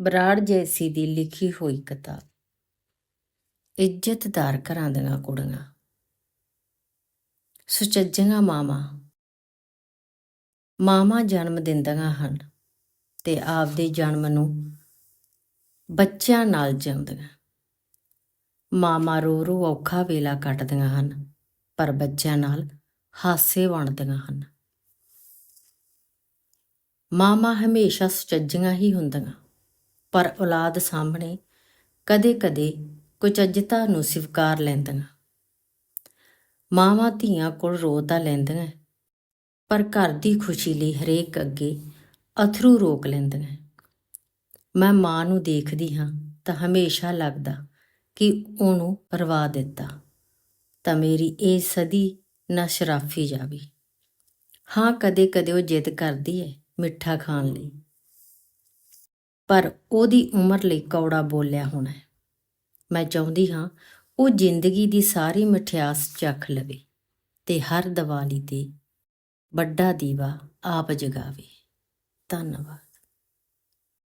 ਬਰਾੜ ਜੈਸੀ ਦੀ ਲਿਖੀ ਹੋਈ ਕਿਤਾਬ। ਇੱਜ਼ਤਦਾਰ ਘਰਾਂ ਦੀਆਂ ਕੁੜੀਆਂ। ਸੁਚੱਜੀਆਂ ਮਾਵਾਂ। ਮਾਵਾਂ ਜਨਮ ਦਿੰਦੀਆਂ ਹਨ ਤੇ ਆਪਦੇ ਜਨਮ ਨੂੰ ਬੱਚਿਆਂ ਨਾਲ ਜਿਉਂਦੀਆਂ। ਮਾਮਾ ਰੋ ਰੋ ਔਖਾ ਵੇਲਾ ਕੱਟਦੀਆਂ ਹਨ, ਪਰ ਬੱਚਿਆਂ ਨਾਲ ਹਾਸੇ ਵੰਡਦੀਆਂ ਹਨ। ਮਾਮਾ ਹਮੇਸ਼ਾ ਸੁਚੱਜੀਆਂ ਹੀ ਹੁੰਦੀਆਂ। ਪਰ ਔਲਾਦ ਸਾਹਮਣੇ ਕਦੇ-ਕਦੇ ਕੁਚੱਜਤਾ ਨੂੰ ਸਵੀਕਾਰ ਲੈਂਦੀਆਂ। ਮਾਵਾਂ ਧੀਆਂ ਕੋਲ ਰੋ ਤਾਂ ਲੈਂਦੀਆਂ, ਪਰ ਘਰ ਦੀ ਖੁਸ਼ੀ ਲਈ ਹਰੇਕ ਅੱਗੇ ਅਥਰੂ ਰੋਕ ਲੈਂਦੀਆਂ। ਮੈਂ ਮਾਂ ਨੂੰ ਦੇਖਦੀ ਹਾਂ ਤਾਂ ਹਮੇਸ਼ਾ ਲੱਗਦਾ ਕਿ ਉਹਨੂੰ ਰਵਾ ਦਿੱਤਾ, ਤਾਂ ਮੇਰੀ ਇਹ ਸਦੀ ਨਾ ਸ਼ਰਾਫੀ ਜਾਵੇ। ਹਾਂ ਕਦੇ-ਕਦੇ ਉਹ ਜਿੱਦ ਕਰਦੀ ਹੈ ਮਿੱਠਾ ਖਾਣ ਲਈ। ਪਰ ਉਹਦੀ ਉਮਰ ਲਈ ਕੌੜਾ ਬੋਲਿਆ ਹੋਣਾ ਮੈਂ ਚਾਹੁੰਦੀ ਹਾਂ ਉਹ ਜ਼ਿੰਦਗੀ ਦੀ ਸਾਰੀ ਮਠਿਆਸ ਚੱਖ ਲਵੇ ਤੇ ਹਰ ਦੀਵਾਲੀ ਤੇ ਵੱਡਾ ਦੀਵਾ ਆਪ ਜਗਾਵੇ। ਧੰਨਵਾਦ।